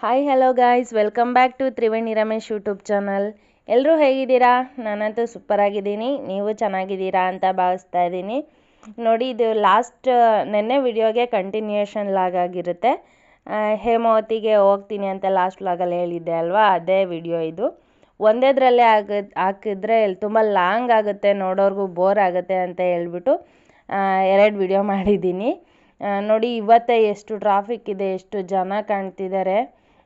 Hi hello guys welcome back to Triveni Ramesh YouTube channel ಎಲ್ಲರೂ ಹೇಗಿದ್ದೀರಾ? ನಾನಂತೂ super ಆಗಿದ್ದೀನಿ. ನೀವು ಚೆನ್ನಾಗಿದ್ದೀರಾ ಅಂತ ಭಾವಿಸ್ತಾ ಇದ್ದೀನಿ. ನೋಡಿ, ಇದು ಲಾಸ್ಟ್ ನೆನ್ನೆ ವಿಡಿಯೋಗೆ ಕಂಟಿನ್ಯೂಯೇಷನ್ ಲಾಗ್ ಆಗಿರುತ್ತೆ. ಹೇಮಾವತಿಗೆ ಹೋಗ್ತೀನಿ ಅಂತ ಲಾಸ್ಟ್ ಲಾಗಲ್ಲಿ ಹೇಳಿದ್ದೆ ಅಲ್ವಾ? ಅದೇ ವಿಡಿಯೋ ಇದು. ಒಂದೇದ್ರಲ್ಲೇ ಆಗ, ಹಾಕಿದ್ರೆ ತುಂಬ ಲಾಂಗ್ ಆಗುತ್ತೆ, ನೋಡೋರ್ಗೂ ಬೋರ್ ಆಗುತ್ತೆ ಅಂತ ಹೇಳ್ಬಿಟ್ಟು ಎರಡು ವಿಡಿಯೋ ಮಾಡಿದ್ದೀನಿ. ನೋಡಿ, ಇವತ್ತೇ ಎಷ್ಟು ಟ್ರಾಫಿಕ್ ಇದೆ, ಎಷ್ಟು ಜನ ಕಾಣ್ತಿದ್ದಾರೆ.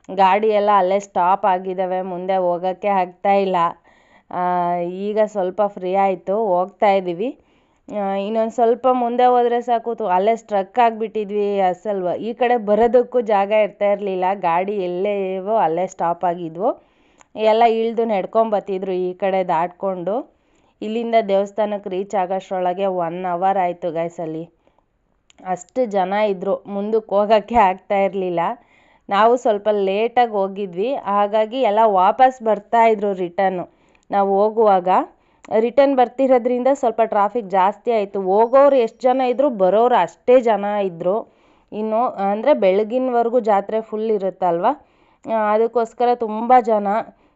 ಗಾಡಿ ಎಲ್ಲ ಅಲ್ಲೇ ಸ್ಟಾಪ್ ಆಗಿದ್ದಾವೆ ಮುಂದೆ ಹೋಗೋಕ್ಕೆ ಆಗ್ತಾ ಇಲ್ಲ. ಈಗ ಸ್ವಲ್ಪ ಫ್ರೀ ಆಯಿತು, ಹೋಗ್ತಾ ಇದ್ದೀವಿ ಇನ್ನೊಂದು ಸ್ವಲ್ಪ ಮುಂದೆ ಹೋದರೆ ಸಾಕು ಅಲ್ಲೇ ಸ್ಟ್ರಕ್ ಆಗಿಬಿಟ್ಟಿದ್ವಿ ಅಸಲ್ವ. ಈ ಕಡೆ ಬರೋದಕ್ಕೂ ಜಾಗ ಇರ್ತಾ ಇರಲಿಲ್ಲ, ಗಾಡಿ ಎಲ್ಲೇವೋ ಅಲ್ಲೇ ಸ್ಟಾಪ್ ಆಗಿದ್ವು. ಎಲ್ಲ ಇಳಿದು ನಡ್ಕೊಂಬತ್ತಿದ್ರು ಈ ಕಡೆ ದಾಟ್ಕೊಂಡು. ಇಲ್ಲಿಂದ ದೇವಸ್ಥಾನಕ್ಕೆ ರೀಚ್ ಆಗೋಷ್ಟ್ರೊಳಗೆ ಒನ್ ಅವರ್ ಆಯಿತು ಗೈಸಲ್ಲಿ ಅಷ್ಟು ಜನ ಇದ್ದರು ಮುಂದಕ್ಕೆ ಹೋಗೋಕ್ಕೆ ಆಗ್ತಾ ಇರಲಿಲ್ಲ. ನಾವು ಸ್ವಲ್ಪ ಲೇಟಾಗಿ ಹೋಗಿದ್ವಿ. ಹಾಗಾಗಿ ಎಲ್ಲ ವಾಪಸ್ ಬರ್ತಾ ಇದ್ರು ರಿಟರ್ನು ನಾವು ಹೋಗುವಾಗ ರಿಟರ್ನ್ ಬರ್ತಿರೋದ್ರಿಂದ ಸ್ವಲ್ಪ ಟ್ರಾಫಿಕ್ ಜಾಸ್ತಿ ಆಯಿತು. ಹೋಗೋರು ಎಷ್ಟು ಜನ ಇದ್ದರು ಬರೋರು ಅಷ್ಟೇ ಜನ ಇದ್ದರು ಇನ್ನು ಅಂದರೆ ಬೆಳಗಿನವರೆಗೂ ಜಾತ್ರೆ ಫುಲ್ ಇರುತ್ತಲ್ವ ಅದಕ್ಕೋಸ್ಕರ ತುಂಬ ಜನ.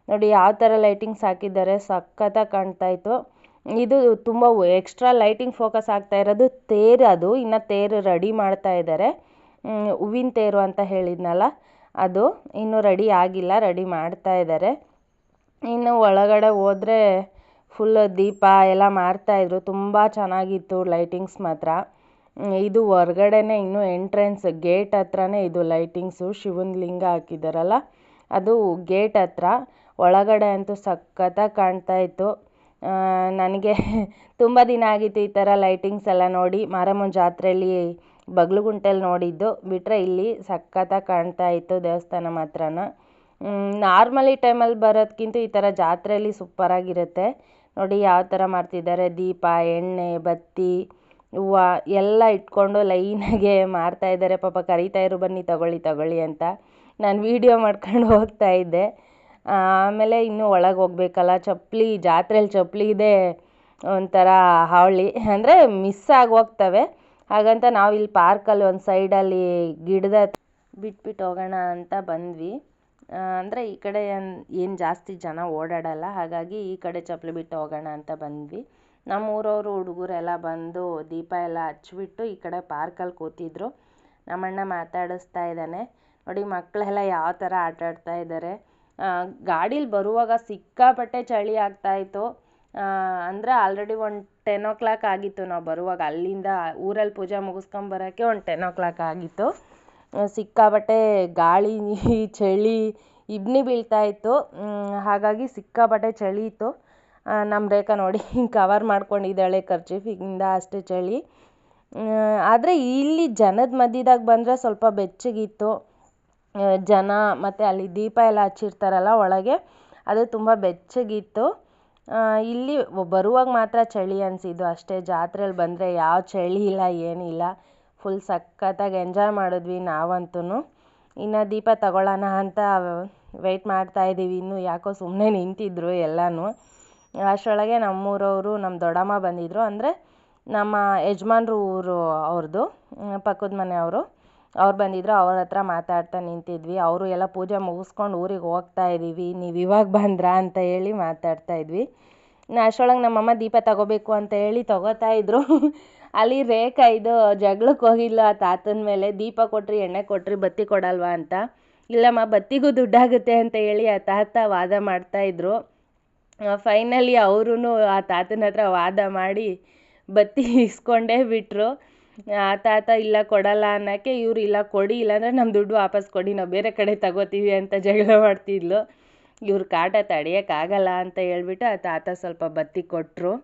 ನೋಡಿ ಯಾವ ಥರ ಲೈಟಿಂಗ್ಸ್ ಹಾಕಿದ್ದಾರೆ ಸಖತ್ತಾಗಿ ಕಾಣ್ತಾ ಇತ್ತು. ಇದು ತುಂಬ ಎಕ್ಸ್ಟ್ರಾ ಲೈಟಿಂಗ್ ಫೋಕಸ್ ಆಗ್ತಾ ಇರೋದು ತೇರು ಅದು. ಇನ್ನು ತೇರು ರೆಡಿ ಮಾಡ್ತಾ ಇದ್ದಾರೆ ಹೂವಿನ ತೇರು ಅಂತ ಹೇಳಿದ್ನಲ್ಲ. ಅದು ಇನ್ನೂ ರೆಡಿ ಆಗಿಲ್ಲ, ರೆಡಿ ಮಾಡ್ತಾ ಇದ್ದಾರೆ. ಇನ್ನು ಒಳಗಡೆ ಹೋದರೆ ಫುಲ್ ದೀಪ ಎಲ್ಲ ಇದ್ದರು ತುಂಬ ಚೆನ್ನಾಗಿತ್ತು ಲೈಟಿಂಗ್ಸ್ ಮಾತ್ರ. ಇದು ಹೊರ್ಗಡೆನೇ ಇನ್ನೂ ಎಂಟ್ರೆನ್ಸ್ ಗೇಟ್ ಹತ್ರನೇ ಇದು ಲೈಟಿಂಗ್ಸು ಶಿವನ ಲಿಂಗ ಹಾಕಿದ್ದಾರಲ್ಲ ಅದು ಗೇಟ್ ಹತ್ರ. ಒಳಗಡೆ ಅಂತೂ ಸಖತ್ತಾಗಿ ಕಾಣ್ತಾ ಇತ್ತು. ನನಗೆ ತುಂಬ ದಿನ ಆಗಿತ್ತು ಈ ಥರ ಲೈಟಿಂಗ್ಸ್ ಎಲ್ಲ ನೋಡಿ. ಮಾರಮ್ಮನ ಜಾತ್ರೆಯಲ್ಲಿ ಬಗ್ಲುಗುಂಟೆಲಿ ನೋಡಿದ್ದು ಬಿಟ್ಟರೆ ಇಲ್ಲಿ ಸಖತ್ತಾಗಿ ಕಾಣ್ತಾ ಇತ್ತು ದೇವಸ್ಥಾನ ಮಾತ್ರನ. ನಾರ್ಮಲಿ ಟೈಮಲ್ಲಿ ಬರೋದಕ್ಕಿಂತ ಈ ಥರ ಜಾತ್ರೆಯಲ್ಲಿ ಸೂಪರಾಗಿರುತ್ತೆ ನೋಡಿ ಯಾವ ಥರ ಮಾಡ್ತಿದ್ದಾರೆ. ದೀಪ, ಎಣ್ಣೆ, ಬತ್ತಿ, ಹೂವು ಎಲ್ಲ ಇಟ್ಕೊಂಡು ಲೈನಾಗೆ ಮಾಡ್ತಾ ಇದ್ದಾರೆ. ಪಾಪ ಕರೀತಾ ಇರು, ಬನ್ನಿ, ತಗೊಳ್ಳಿ ತಗೊಳ್ಳಿ ಅಂತ ನಾನು ವೀಡಿಯೋ ಮಾಡ್ಕೊಂಡು ಹೋಗ್ತಾ ಇದ್ದೆ. ಆಮೇಲೆ ಇನ್ನೂ ಒಳಗೆ ಹೋಗ್ಬೇಕಲ್ಲ ಚಪ್ಪಲಿ ಜಾತ್ರೆಯಲ್ಲಿ ಚಪ್ಪಲಿ ಇದೆ ಒಂಥರ ಹಾವಳಿ. ಅಂದರೆ ಮಿಸ್ ಆಗಿ ಹೋಗ್ತವೆ. ಹಾಗಂತ ನಾವು ಇಲ್ಲಿ ಪಾರ್ಕಲ್ಲಿ ಒಂದು ಸೈಡಲ್ಲಿ ಗಿಡದ ಬಿಟ್ಬಿಟ್ಟು ಹೋಗೋಣ ಅಂತ ಬಂದ್ವಿ. ಅಂದರೆ ಈ ಕಡೆ ಏನು ಜಾಸ್ತಿ ಜನ ಓಡಾಡಲ್ಲ, ಹಾಗಾಗಿ ಈ ಕಡೆ ಚಪ್ಪಲಿ ಬಿಟ್ಟು ಹೋಗೋಣ ಅಂತ ಬಂದ್ವಿ. ನಮ್ಮ ಊರವರು ಹುಡುಗರೆಲ್ಲ ಬಂದು ದೀಪ ಎಲ್ಲ ಹಚ್ಬಿಟ್ಟು ಈ ಕಡೆ ಪಾರ್ಕಲ್ಲಿ ಕೂತಿದ್ರು. ನಮ್ಮಣ್ಣ ಮಾತಾಡಿಸ್ತಾ ಇದ್ದಾನೆ. ನೋಡಿ ಮಕ್ಕಳೆಲ್ಲ ಯಾವ ಥರ ಆಟ ಆಡ್ತಾ ಇದ್ದಾರೆ ಗಾಡೀಲಿ ಬರುವಾಗ ಸಿಕ್ಕಾಪಟ್ಟೆ ಚಳಿ ಆಗ್ತಾಯಿತ್ತು ಅಂದರೆ ಆಲ್ರೆಡಿ ಒಂದು ಟೆನ್ ಓ ಕ್ಲಾಕ್ ಆಗಿತ್ತು ನಾವು ಬರುವಾಗ. ಅಲ್ಲಿಂದ ಊರಲ್ಲಿ ಪೂಜೆ ಮುಗಿಸ್ಕೊಂಬರೋಕ್ಕೆ ಒಂದು ಟೆನ್ ಓ ಕ್ಲಾಕ್ ಆಗಿತ್ತು ಸಿಕ್ಕಾಪಟ್ಟೆ ಗಾಳಿ, ಚಳಿ, ಇಬ್ನಿ ಬೀಳ್ತಾ ಇತ್ತು. ಹಾಗಾಗಿ ಸಿಕ್ಕಾಪಟ್ಟೆ ಚಳಿ ಇತ್ತು. ನಮ್ಮ ರೇಖಾ ನೋಡಿ ಕವರ್ ಮಾಡ್ಕೊಂಡಿದ್ದಾಳೆ ಖರ್ಚೀಫಿಂದ ಅಷ್ಟೇ ಚಳಿ. ಆದರೆ ಇಲ್ಲಿ ಜನದ ಮಧ್ಯದಾಗ ಬಂದರೆ ಸ್ವಲ್ಪ ಬೆಚ್ಚಗಿತ್ತು. ಜನ ಮತ್ತು ಅಲ್ಲಿ ದೀಪ ಎಲ್ಲ ಹಚ್ಚಿರ್ತಾರಲ್ಲ ಒಳಗೆ, ಅದು ತುಂಬ ಬೆಚ್ಚಗಿತ್ತು. ಇಲ್ಲಿ ಬರುವಾಗ ಮಾತ್ರ ಚಳಿ ಅನಿಸಿದ್ದು. ಅಷ್ಟೇ ಜಾತ್ರೆಯಲ್ಲಿ ಬಂದರೆ ಯಾವ ಚಳಿ ಇಲ್ಲ ಏನಿಲ್ಲ ಫುಲ್ ಸಖತ್ತಾಗಿ ಎಂಜಾಯ್ ಮಾಡಿದ್ವಿ ನಾವಂತೂ ಇನ್ನು ದೀಪ ತಗೊಳ್ಳೋಣ ಅಂತ ವೆಯ್ಟ್ ಮಾಡ್ತಾ ಇದ್ದೀವಿ ಇನ್ನೂ ಯಾಕೋ ಸುಮ್ಮನೆ ನಿಂತಿದ್ರು ಎಲ್ಲನೂ. ಅಷ್ಟರೊಳಗೆ ನಮ್ಮೂರವರು ನಮ್ಮ ದೊಡ್ಡಮ್ಮ ಬಂದಿದ್ದರು ಅಂದರೆ ನಮ್ಮ ಯಜಮಾನ್ರು ಊರು ಅವ್ರದ್ದು ಪಕ್ಕದ ಮನೆಯವರು. ಅವ್ರು ಬಂದಿದ್ರು ಅವ್ರ ಹತ್ರ ಮಾತಾಡ್ತಾ ನಿಂತಿದ್ವಿ. ಅವರು ಎಲ್ಲ ಪೂಜೆ ಮುಗಿಸ್ಕೊಂಡು ಊರಿಗೆ ಹೋಗ್ತಾ ಇದ್ದೀವಿ ನೀವು ಇವಾಗ ಬಂದ್ರಾ ಅಂತ ಹೇಳಿ ಮಾತಾಡ್ತಾ ಇದ್ವಿ. ಅಷ್ಟರೊಳಗೆ ನಮ್ಮಮ್ಮ ದೀಪ ತಗೋಬೇಕು ಅಂತ ಹೇಳಿ ತಗೋತಾ ಇದ್ರು. ಅಲ್ಲಿ ರೇಖಾ ಇದು ಜಗಳಕ್ಕೆ ಹೋಗಿಲ್ಲ. ಆ ತಾತನ ಮೇಲೆ ದೀಪ ಕೊಟ್ರಿ, ಎಣ್ಣೆ ಕೊಟ್ರಿ, ಬತ್ತಿ ಕೊಡಲ್ವಾ ಅಂತ. ಇಲ್ಲಮ್ಮ, ಬತ್ತಿಗೂ ದುಡ್ಡಾಗುತ್ತೆ ಅಂತ ಹೇಳಿ ಆ ತಾತ ವಾದ ಮಾಡ್ತಾ ಇದ್ರು. ಫೈನಲಿ ಅವರು ಆ ತಾತನ ಹತ್ರ ವಾದ ಮಾಡಿ ಬತ್ತಿ ಇಸ್ಕೊಂಡೇ ಬಿಟ್ಟರು ತಾತ ಇಲ್ಲ ಕೊಡಲ್ಲ ಅನ್ನೋಕ್ಕೆ ಇವ್ರು ಇಲ್ಲ ಕೊಡಿ, ಇಲ್ಲಾಂದರೆ ನಮ್ಮ ದುಡ್ಡು ವಾಪಸ್ ಕೊಡಿ, ನಾವು ಬೇರೆ ಕಡೆ ತಗೋತೀವಿ ಅಂತ ಜಗಳ ಮಾಡ್ತಿದ್ಲು. ಇವ್ರ ಕಾಟ ತಡೆಯೋಕ್ಕಾಗಲ್ಲ ಅಂತ ಹೇಳ್ಬಿಟ್ಟು ಆ ತಾತ ಸ್ವಲ್ಪ ಬತ್ತಿ ಕೊಟ್ಟರು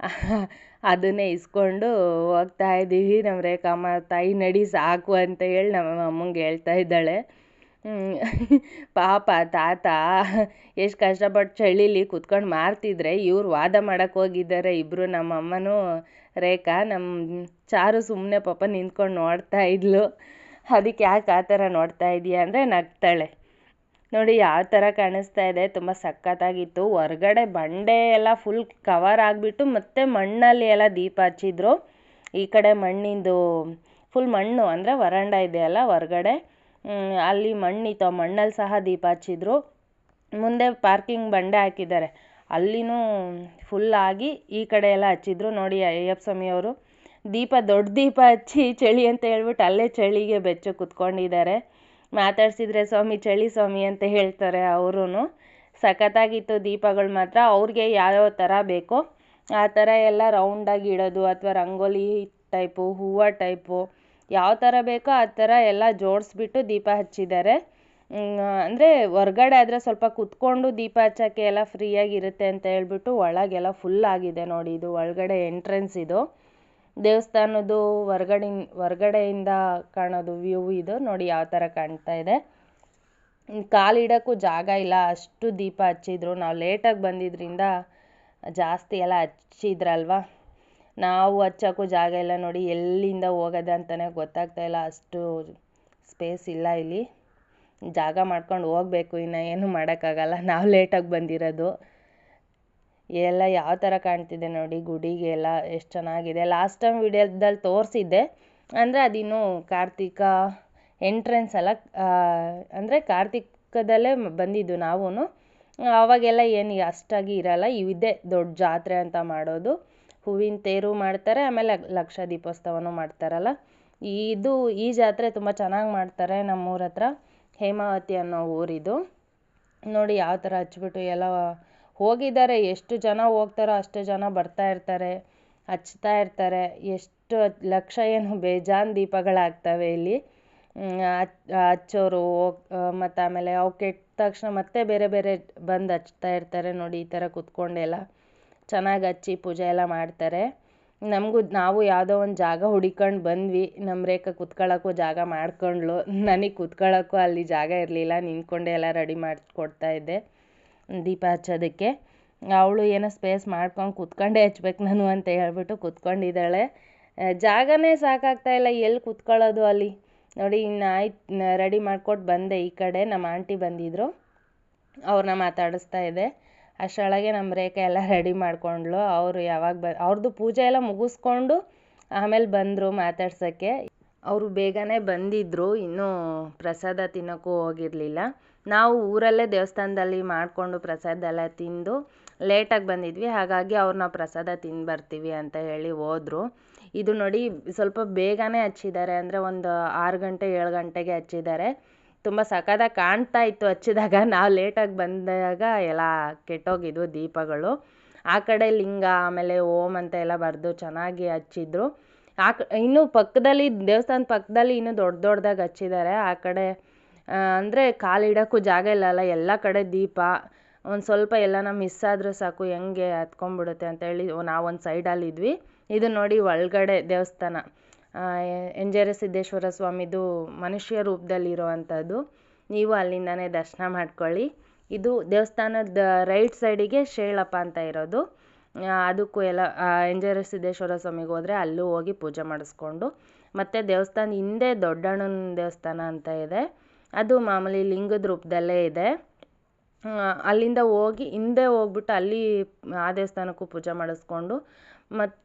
ಅದನ್ನೇ ಇಸ್ಕೊಂಡು ಹೋಗ್ತಾ ಇದ್ದೀವಿ ನಮ್ಮ ರೇಖಮ್ಮ ತಾಯಿ ನಡಿ ಸಾಕು ಅಂತ ಹೇಳಿ ನಮ್ಮ ಅಮ್ಮಂಗೆ ಹೇಳ್ತಾ ಇದ್ದಾಳೆ. ಪಾಪ ತಾತ ಎಷ್ಟು ಕಷ್ಟಪಟ್ಟು ಚಳಿಲಿ ಕುತ್ಕೊಂಡು ಮಾರ್ತಿದ್ರೆ ಇವ್ರು ವಾದ ಮಾಡೋಕ್ಕೋಗಿದ್ದಾರೆ ಇಬ್ಬರು ನಮ್ಮ ಅಮ್ಮನೂ ರೇಖಾ ನಮ್ಮ ಚಾರು ಸುಮ್ಮನೆ ಪಾಪ ನಿಂತ್ಕೊಂಡು ನೋಡ್ತಾ ಇದ್ಲು. ಅದಕ್ಕೆ ಯಾಕೆ ಆ ಥರ ನೋಡ್ತಾ ಇದೀಯ ಅಂದರೆ ನಗ್ತಾಳೆ. ನೋಡಿ ಯಾವ ಥರ ಕಾಣಿಸ್ತಾ ಇದೆ, ತುಂಬ ಸಖತ್ತಾಗಿತ್ತು. ಹೊರಗಡೆ ಬಂಡೆ ಎಲ್ಲ ಫುಲ್ ಕವರ್ ಆಗಿಬಿಟ್ಟು ಮತ್ತೆ ಮಣ್ಣಲ್ಲಿ ಎಲ್ಲ ದೀಪ ಹಚ್ಚಿದ್ರು. ಈ ಕಡೆ ಮಣ್ಣಿಂದು ಫುಲ್ ಮಣ್ಣು ಅಂದರೆ ವರಂಡ ಇದೆಯಲ್ಲ ಹೊರಗಡೆ. ಅಲ್ಲಿ ಮಣ್ಣಿತ್ತು ಆ ಮಣ್ಣಲ್ಲಿ ಸಹ ದೀಪ ಹಚ್ಚಿದ್ರು. ಮುಂದೆ ಪಾರ್ಕಿಂಗ್ ಬಂಡೆ ಹಾಕಿದ್ದಾರೆ. ಅಲ್ಲಿನೂ ಫುಲ್ ಆಗಿ ಈ ಕಡೆ ಎಲ್ಲ ಹಚ್ಚಿದ್ರು. ನೋಡಿ ಅಯ್ಯಪ್ಪ ಸ್ವಾಮಿಯವರು ದೀಪ, ದೊಡ್ಡ ದೀಪ ಹಚ್ಚಿ ಚಳಿ ಅಂತ ಹೇಳ್ಬಿಟ್ಟು ಅಲ್ಲೇ ಚಳಿಗೆ ಬೆಚ್ಚ ಕುತ್ಕೊಂಡಿದ್ದಾರೆ. ಮಾತಾಡ್ಸಿದ್ರೆ ಸ್ವಾಮಿ, ಚಳಿ ಸ್ವಾಮಿ ಅಂತ ಹೇಳ್ತಾರೆ ಅವರು ಸಖತ್ತಾಗಿತ್ತು ದೀಪಗಳು ಮಾತ್ರ. ಅವ್ರಿಗೆ ಯಾವ್ಯಾವ ಥರ ಬೇಕೋ ಆ ಥರ ಎಲ್ಲ ರೌಂಡಾಗಿ ಇಡೋದು, ಅಥವಾ ರಂಗೋಲಿ ಟೈಪು ಹೂವು ಟೈಪು ಯಾವ ಥರ ಬೇಕೋ ಆ ಥರ ಎಲ್ಲ ಜೋಡಿಸ್ಬಿಟ್ಟು ದೀಪ ಹಚ್ಚಿದ್ದಾರೆ. ಅಂದರೆ ಹೊರ್ಗಡೆ ಆದರೆ ಸ್ವಲ್ಪ ಕುತ್ಕೊಂಡು ದೀಪ ಹಚ್ಚೋಕ್ಕೆ ಎಲ್ಲ ಫ್ರೀಯಾಗಿರುತ್ತೆ ಅಂತ ಹೇಳ್ಬಿಟ್ಟು ಒಳಗೆಲ್ಲ ಫುಲ್ ಆಗಿದೆ ನೋಡಿ ಇದು ಒಳಗಡೆ ಎಂಟ್ರೆನ್ಸ್ ಇದು. ದೇವಸ್ಥಾನದ್ದು ಹೊರ್ಗಡೆ ಹೊರ್ಗಡೆಯಿಂದ ಕಾಣೋದು ವ್ಯೂ ಇದು. ನೋಡಿ ಯಾವ ಥರ ಕಾಣ್ತಾ ಇದೆ. ಕಾಲಿಡೋಕ್ಕೂ ಜಾಗ ಇಲ್ಲ, ಅಷ್ಟು ದೀಪ ಹಚ್ಚಿದ್ರು. ನಾವು ಲೇಟಾಗಿ ಬಂದಿದ್ದರಿಂದ ಜಾಸ್ತಿ ಎಲ್ಲ ಹಚ್ಚಿದ್ರಲ್ವಾ? ನಾವು ಹಚ್ಚೋಕ್ಕೂ ಜಾಗ ಇಲ್ಲ ನೋಡಿ, ಎಲ್ಲಿಂದ ಹೋಗೋದಂತಲೇ ಗೊತ್ತಾಗ್ತಾ ಇಲ್ಲ. ಅಷ್ಟು ಸ್ಪೇಸ್ ಇಲ್ಲ ಇಲ್ಲಿ. ಜಾಗ ಮಾಡ್ಕೊಂಡು ಹೋಗ್ಬೇಕು, ಇನ್ನು ಏನು ಮಾಡೋಕ್ಕಾಗಲ್ಲ. ನಾವು ಲೇಟಾಗಿ ಬಂದಿರೋದು. ಎಲ್ಲ ಯಾವ ಥರ ಕಾಣ್ತಿದೆ ನೋಡಿ, ಗುಡಿಗೆಲ್ಲ ಎಷ್ಟು ಚೆನ್ನಾಗಿದೆ. ಲಾಸ್ಟ್ ಟೈಮ್ ವಿಡಿಯೋದಲ್ಲಿ ತೋರಿಸಿದ್ದೆ, ಅಂದರೆ ಅದಿನ್ನೂ ಕಾರ್ತಿಕ ಎಂಟ್ರೆನ್ಸ್ ಅಲ್ಲ ಅಂದರೆ ಕಾರ್ತಿಕದಲ್ಲೇ ಬಂದಿದ್ದು ನಾವೂ ಆವಾಗೆಲ್ಲ ಏನು ಅಷ್ಟಾಗಿ ಇರಲ್ಲ, ಇವಿದೆ ದೊಡ್ಡ ಜಾತ್ರೆ ಅಂತ ಮಾಡೋದು. ಹೂವಿನ ತೇರು ಮಾಡ್ತಾರೆ, ಆಮೇಲೆ ಲಕ್ಷ ದೀಪೋತ್ಸವನೂ ಮಾಡ್ತಾರಲ್ಲ. ಇದು ಈ ಜಾತ್ರೆ ತುಂಬ ಚೆನ್ನಾಗಿ ಮಾಡ್ತಾರೆ ನಮ್ಮೂರ ಹತ್ರ. ಹೇಮಾವತಿ ಅನ್ನೋ ಊರಿದು. ನೋಡಿ ಯಾವ ಥರ ಹಚ್ಬಿಟ್ಟು ಎಲ್ಲ ಹೋಗಿದ್ದಾರೆ. ಎಷ್ಟು ಜನ ಹೋಗ್ತಾರೋ ಅಷ್ಟು ಜನ ಬರ್ತಾ ಇರ್ತಾರೆ, ಹಚ್ತಾ ಇರ್ತಾರೆ. ಎಷ್ಟು ಲಕ್ಷ ಏನು ಬೇಜಾನ್ ದೀಪಗಳಾಗ್ತವೆ ಇಲ್ಲಿ. ಹಚ್ಚೋರು ಮತ್ತು ಆಮೇಲೆ ಅವು ಕೆಟ್ಟ ತಕ್ಷಣ ಮತ್ತೆ ಬೇರೆ ಬೇರೆ ಬಂದು ಹಚ್ತಾ ಇರ್ತಾರೆ ನೋಡಿ ಈ ಥರ ಕೂತ್ಕೊಂಡೆಲ್ಲ. ಚೆನ್ನಾಗಿ ಹಚ್ಚಿ ಪೂಜೆ ಎಲ್ಲ ಮಾಡ್ತಾರೆ. ನಮಗೂ, ನಾವು ಯಾವುದೋ ಒಂದು ಜಾಗ ಹುಡಿಕೊಂಡು ಬಂದ್ವಿ ನಮ್ಮ ರೇಖಾ ಕುತ್ಕೊಳ್ಳೋಕ್ಕೂ ಜಾಗ ಮಾಡ್ಕೊಂಡ್ಳು. ನನಗೆ ಕುತ್ಕೊಳ್ಳೋಕ್ಕೂ ಅಲ್ಲಿ ಜಾಗ ಇರಲಿಲ್ಲ, ನಿಂತ್ಕೊಂಡೆ ಎಲ್ಲ ರೆಡಿ ಮಾಡಿಕೊಡ್ತಾ ಇದ್ದೆ, ದೀಪ ಹಚ್ಚೋದಕ್ಕೆ. ಅವಳು ಏನೋ ಸ್ಪೇಸ್ ಮಾಡ್ಕೊಂಡು ಕುತ್ಕೊಂಡೇ ಹಚ್ಬೇಕು ನಾನು ಅಂತ ಹೇಳ್ಬಿಟ್ಟು ಕುತ್ಕೊಂಡಿದ್ದಾಳೆ. ಜಾಗನೇ ಸಾಕಾಗ್ತಾ ಇಲ್ಲ ಎಲ್ಲಿ ಕುತ್ಕೊಳ್ಳೋದು ಅಲ್ಲಿ? ನೋಡಿ ಇನ್ನು ಆಯ್ತು ರೆಡಿ ಮಾಡ್ಕೊಟ್ಟು ಬಂದೆ ಈ ಕಡೆ ನಮ್ಮ ಆಂಟಿ ಬಂದಿದ್ದರು ಅವ್ರನ್ನ ಮಾತಾಡಿಸ್ತಾ ಇದೆ ಅಷ್ಟರೊಳಗೆ ನಮ್ಮ ರೇಖೆ ಎಲ್ಲ ರೆಡಿ ಮಾಡಿಕೊಂಡ್ಳು. ಅವರು ಯಾವಾಗ ಬ ಅವ್ರದ್ದು ಪೂಜೆ ಎಲ್ಲ ಮುಗಿಸ್ಕೊಂಡು ಆಮೇಲೆ ಬಂದರು ಮಾತಾಡ್ಸೋಕ್ಕೆ. ಅವರು ಬೇಗನೆ ಬಂದಿದ್ದರು ಇನ್ನೂ ಪ್ರಸಾದ ತಿನ್ನೋಕ್ಕೂ ಹೋಗಿರಲಿಲ್ಲ. ನಾವು ಊರಲ್ಲೇ ದೇವಸ್ಥಾನದಲ್ಲಿ ಮಾಡಿಕೊಂಡು ಪ್ರಸಾದ ಎಲ್ಲ ತಿಂದು ಲೇಟಾಗಿ ಬಂದಿದ್ವಿ. ಹಾಗಾಗಿ ಅವ್ರನ್ನ ಪ್ರಸಾದ ತಿಂದು ಬರ್ತೀವಿ ಅಂತ ಹೇಳಿ ಹೋದರು. ಇದು ನೋಡಿ ಸ್ವಲ್ಪ ಬೇಗನೆ ಹಚ್ಚಿದ್ದಾರೆ. ಅಂದರೆ ಒಂದು ಆರು ಗಂಟೆ ಏಳು ಗಂಟೆಗೆ ಹಚ್ಚಿದ್ದಾರೆ. ತುಂಬ ಸಖತ್ತಾಗಿ ಕಾಣ್ತಾ ಇತ್ತು ಹಚ್ಚಿದಾಗ. ನಾವು ಲೇಟಾಗಿ ಬಂದಾಗ ಎಲ್ಲ ಕೆಟ್ಟೋಗಿದ್ವು ದೀಪಗಳು. ಆ ಕಡೆ ಲಿಂಗ, ಆಮೇಲೆ ಓಂ ಅಂತ ಎಲ್ಲ ಬರೆದು ಚೆನ್ನಾಗಿ ಹಚ್ಚಿದ್ರು. ಆ ಇನ್ನೂ ಪಕ್ಕದಲ್ಲಿ ದೇವಸ್ಥಾನ ಪಕ್ಕದಲ್ಲಿ ಇನ್ನೂ ದೊಡ್ಡ ದೊಡ್ಡದಾಗಿ ಹಚ್ಚಿದ್ದಾರೆ ಆ ಕಡೆ ಅಂದರೆ ಕಾಲಿಡೋಕ್ಕೂ ಜಾಗ ಇಲ್ಲಲ್ಲ ಎಲ್ಲ ಕಡೆ ದೀಪ. ಒಂದು ಸ್ವಲ್ಪ ಎಲ್ಲನ ಮಿಸ್ ಆದರೂ ಸಾಕು, ಹೆಂಗೆ ಹತ್ಕೊಂಡ್ಬಿಡುತ್ತೆ ಅಂತೇಳಿ ನಾವು ಒಂದು ಸೈಡಲ್ಲಿದ್ವಿ ಇದು ನೋಡಿ ಒಳಗಡೆ ದೇವಸ್ಥಾನ. ಎಂಜೇರ ಸಿದ್ದೇಶ್ವರ ಸ್ವಾಮಿದು ಮನುಷ್ಯ ರೂಪದಲ್ಲಿರುವಂಥದ್ದು. ನೀವು ಅಲ್ಲಿಂದನೇ ದರ್ಶನ ಮಾಡ್ಕೊಳ್ಳಿ. ಇದು ದೇವಸ್ಥಾನದ ರೈಟ್ ಸೈಡಿಗೆ ಶೇಳಪ್ಪ ಅಂತ ಇರೋದು. ಅದಕ್ಕೂ ಎಲ್ಲ ಎಂಜರ ಸಿದ್ದೇಶ್ವರ ಸ್ವಾಮಿಗೆ ಹೋದರೆ ಅಲ್ಲೂ ಹೋಗಿ ಪೂಜೆ ಮಾಡಿಸ್ಕೊಂಡು. ಮತ್ತು ದೇವಸ್ಥಾನ ಹಿಂದೆ ದೊಡ್ಡಣ್ಣನ ದೇವಸ್ಥಾನ ಅಂತ ಇದೆ. ಅದು ಮಾಮೂಲಿ ಲಿಂಗದ ರೂಪದಲ್ಲೇ ಇದೆ. ಅಲ್ಲಿಂದ ಹೋಗಿ ಹಿಂದೆ ಹೋಗ್ಬಿಟ್ಟು ಅಲ್ಲಿ ಆ ದೇವಸ್ಥಾನಕ್ಕೂ ಪೂಜೆ ಮಾಡಿಸ್ಕೊಂಡು. ಮತ್ತು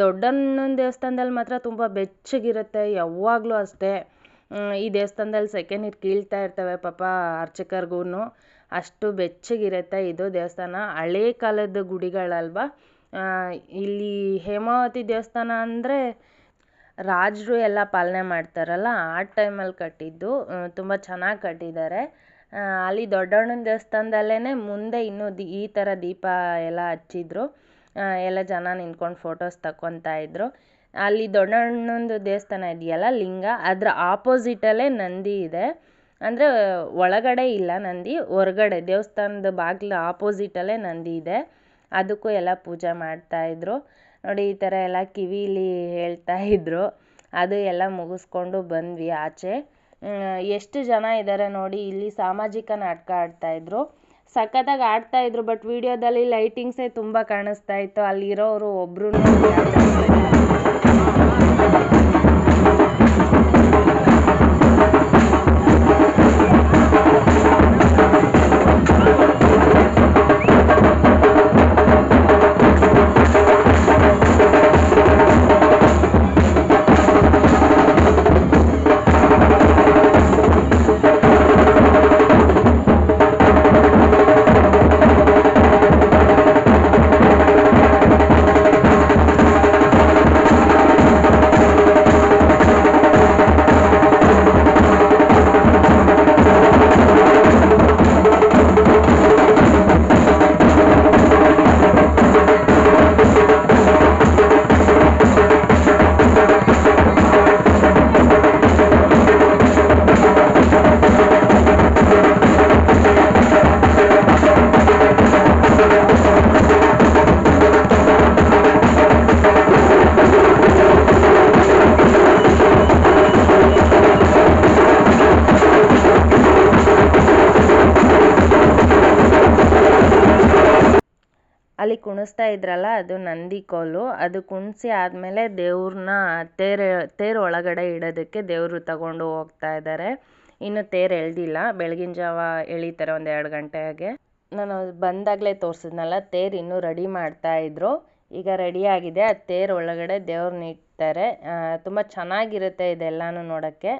ದೊಡ್ಡಣ್ಣನ ದೇವಸ್ಥಾನದಲ್ಲಿ ಮಾತ್ರ ತುಂಬ ಬೆಚ್ಚಗಿರುತ್ತೆ, ಯಾವಾಗಲೂ ಅಷ್ಟೇ. ಈ ದೇವಸ್ಥಾನದಲ್ಲಿ ಸೆಕೆ ನೀರು ಕೀಳ್ತಾ ಇರ್ತವೆ ಪಾಪ ಅರ್ಚಕರ್ಗೂ ಅಷ್ಟು ಬೆಚ್ಚಗಿರುತ್ತೆ ಇದು ದೇವಸ್ಥಾನ. ಹಳೇ ಕಾಲದ ಗುಡಿಗಳಲ್ವ? ಇಲ್ಲಿ ಹೇಮಾವತಿ ದೇವಸ್ಥಾನ ಅಂದರೆ ರಾಜರು ಎಲ್ಲ ಪಾಲನೆ ಮಾಡ್ತಾರಲ್ಲ, ಆ ಟೈಮಲ್ಲಿ ಕಟ್ಟಿದ್ದು. ತುಂಬ ಚೆನ್ನಾಗಿ ಕಟ್ಟಿದ್ದಾರೆ. ಅಲ್ಲಿ ದೊಡ್ಡಣ್ಣನ ದೇವಸ್ಥಾನದಲ್ಲೇ ಮುಂದೆ ಇನ್ನೂ ದಿ ಈ ಥರ ದೀಪ ಎಲ್ಲ ಹಚ್ಚಿದ್ರು. ಎಲ್ಲ ಜನ ನಿಂತ್ಕೊಂಡು ಫೋಟೋಸ್ ತಕ್ಕೊತಾ ಇದ್ರು. ಅಲ್ಲಿ ದೊಡ್ಡಣ್ಣಂದು ದೇವಸ್ಥಾನ ಇದೆಯಲ್ಲ, ಲಿಂಗ, ಅದರ ಆಪೋಸಿಟಲ್ಲೇ ನಂದಿ ಇದೆ. ಅಂದರೆ ಒಳಗಡೆ ಇಲ್ಲ ನಂದಿ, ಹೊರಗಡೆ, ದೇವಸ್ಥಾನದ ಬಾಗಿಲು ಆಪೋಸಿಟಲ್ಲೇ ನಂದಿ ಇದೆ. ಅದಕ್ಕೂ ಎಲ್ಲ ಪೂಜೆ ಮಾಡ್ತಾಯಿದ್ರು ನೋಡಿ, ಈ ಥರ ಎಲ್ಲ ಕಿವಿಲಿ ಹೇಳ್ತಾ ಇದ್ರು. ಅದು ಎಲ್ಲ ಮುಗಿಸ್ಕೊಂಡು ಬಂದ್ವಿ ಆಚೆ. ಎಷ್ಟು ಜನ ಇದ್ದಾರೆ ನೋಡಿ, ಇಲ್ಲಿ ಸಾಮಾಜಿಕ ನಾಟಕ ಆಡ್ತಾಯಿದ್ರು ಸಖತ್ತಾಗಿ ಆಡ್ತಾಯಿದ್ರು ಬಟ್ ವಿಡಿಯೋದಲ್ಲಿ ಲೈಟಿಂಗ್ಸೇ ತುಂಬ ಕಾಣಿಸ್ತಾ ಇತ್ತು. ಅಲ್ಲಿರೋರು ಒಬ್ಬರು ಕುಣಿಸ್ತಾ ಇದ್ರಲ್ಲ, ಅದು ನಂದಿ ಕೋಲು. ಅದು ಕುಣಿಸಿ ಆದಮೇಲೆ ದೇವ್ರನ್ನ ತೇರು ತೇರು ಒಳಗಡೆ ಇಡೋದಕ್ಕೆ ದೇವರು ತಗೊಂಡು ಹೋಗ್ತಾ ಇದ್ದಾರೆ ಇನ್ನು ತೇರು ಎಳ್ದಿಲ್ಲ. ಬೆಳಗಿನ ಜಾವ ಎಳಿತಾರೆ ಒಂದು ಎರಡು ಗಂಟೆಗೆ. ನಾನು ಬಂದಾಗಲೇ ತೋರಿಸಿದ್ನಲ್ಲ, ತೇರು ಇನ್ನೂ ರೆಡಿ ಮಾಡ್ತಾ ಇದ್ರು. ಈಗ ರೆಡಿ ಆಗಿದೆ. ಆ ತೇರು ಒಳಗಡೆ ದೇವ್ರನ್ನ ಇಡ್ತಾರೆ. ತುಂಬ ಚೆನ್ನಾಗಿರುತ್ತೆ ಇದೆಲ್ಲನೂ ನೋಡೋಕ್ಕೆ.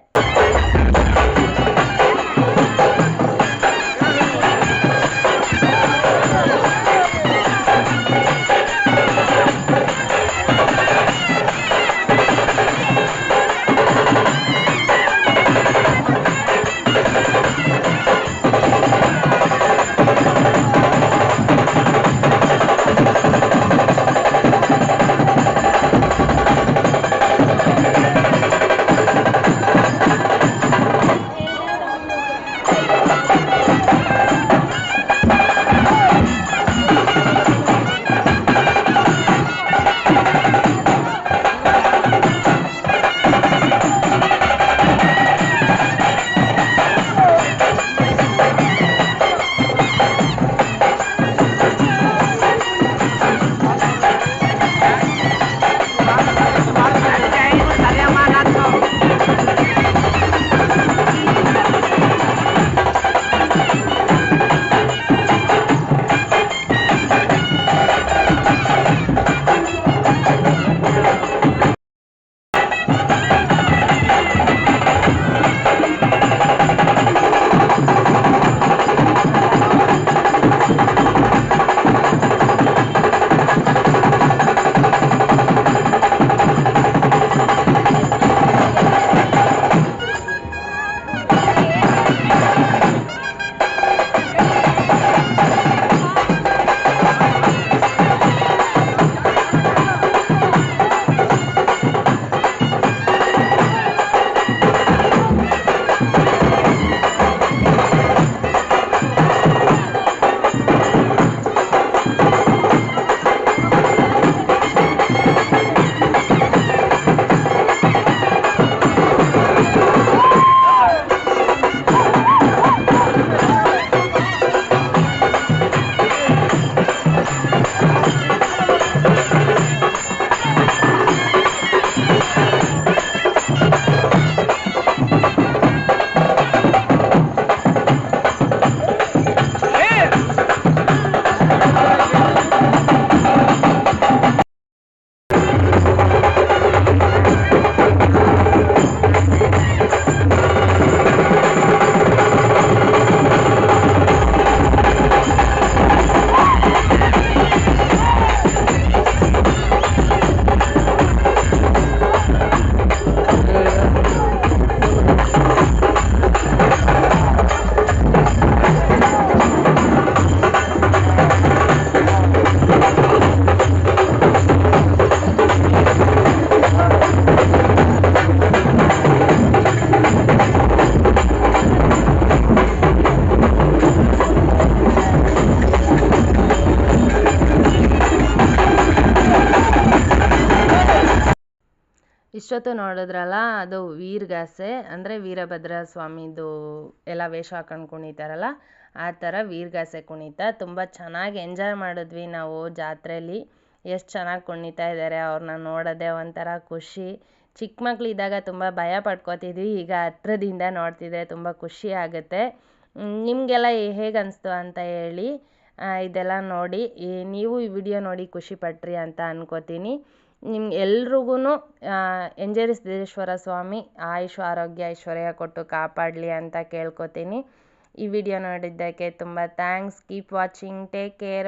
ಇಷ್ಟೊತ್ತು ನೋಡಿದ್ರಲ್ಲ, ಅದು ವೀರಗಾಸೆ, ಅಂದರೆ ವೀರಭದ್ರ ಸ್ವಾಮಿದು ಎಲ್ಲ ವೇಷ ಹಾಕೊಂಡು ಕುಣಿತಾರಲ್ಲ, ಆ ಥರ ವೀರಗಾಸೆ ಕುಣಿತ. ತುಂಬ ಚೆನ್ನಾಗಿ ಎಂಜಾಯ್ ಮಾಡಿದ್ವಿ ನಾವು ಜಾತ್ರೆಯಲ್ಲಿ ಎಷ್ಟು ಚೆನ್ನಾಗಿ ಕುಣಿತಾ ಇದ್ದಾರೆ ಅವ್ರನ್ನ ನೋಡೋದೇ ಒಂಥರ ಖುಷಿ. ಚಿಕ್ಕ ಮಕ್ಕಳಿದ್ದಾಗ ತುಂಬ ಭಯ ಪಡ್ಕೋತಿದ್ವಿ, ಈಗ ಹತ್ರದಿಂದ ನೋಡ್ತಿದ್ರೆ ತುಂಬ ಖುಷಿ ಆಗುತ್ತೆ. ನಿಮಗೆಲ್ಲ ಹೇಗೆ ಅನಿಸ್ತು ಅಂತ ಹೇಳಿ ಇದೆಲ್ಲ ನೋಡಿ ನೀವು ಈ ವಿಡಿಯೋ ನೋಡಿ ಖುಷಿ ಪಟ್ರಿ ಅಂತ ಅನ್ಕೋತೀನಿ. ನಿಮ್ಗೆ ಎಲ್ರಿಗೂ ಎಂಜೇರಿ ಸಿದ್ದೇಶ್ವರ ಸ್ವಾಮಿ, ಆಯುಷ್, ಆರೋಗ್ಯ, ಐಶ್ವರ್ಯ ಕೊಟ್ಟು ಕಾಪಾಡಲಿ ಅಂತ ಕೇಳ್ಕೊತೀನಿ. ಈ ವಿಡಿಯೋ ನೋಡಿದ್ದಕ್ಕೆ ತುಂಬ thanks keep watching take care